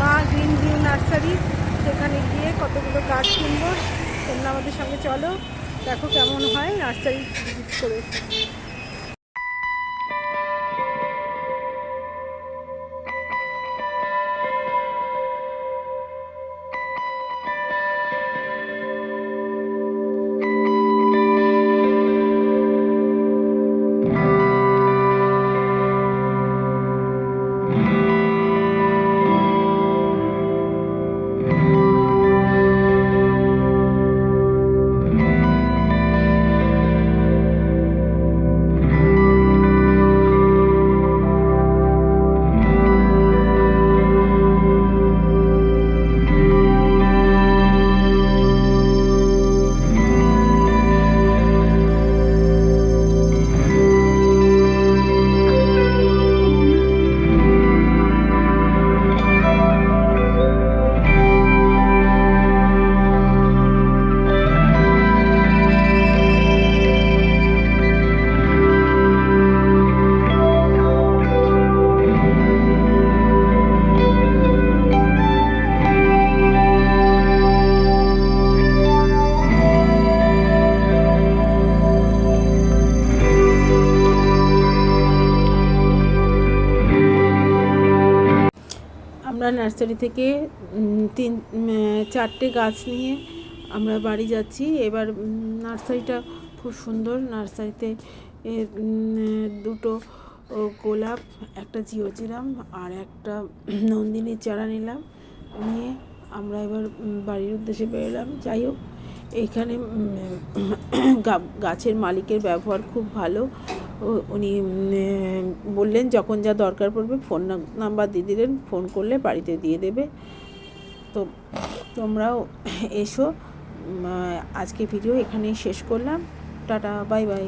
মা green view nursery, সেখানে গিয়ে কতগুলো গাছ কিনবো, তোমরা আমাদের সঙ্গে চলো, দেখো কেমন হয় নার্সারি করে। আমরা নার্সারি থেকে তিন চারটে গাছ নিয়ে আমরা বাড়ি যাচ্ছি। এবার নার্সারিটা খুব সুন্দর। নার্সারিতে দুটো গোলাপ, একটা জিওচিরাম আর একটা নন্দিনীর চারা নিলাম। নিয়ে আমরা এবার বাড়ির উদ্দেশ্যে বেরোলাম। যাই হোক এইখানে গাছের মালিকের ব্যবহার খুব ভালো। উনি বললেন, যখন যা দরকার পড়বে ফোন নাম্বার দিয়ে দিলেন ফোন করলে বাড়িতে দিয়ে দেবে। তো তোমরাও এসো। আজকে ভিডিও এখানেই শেষ করলাম। Tata bye bye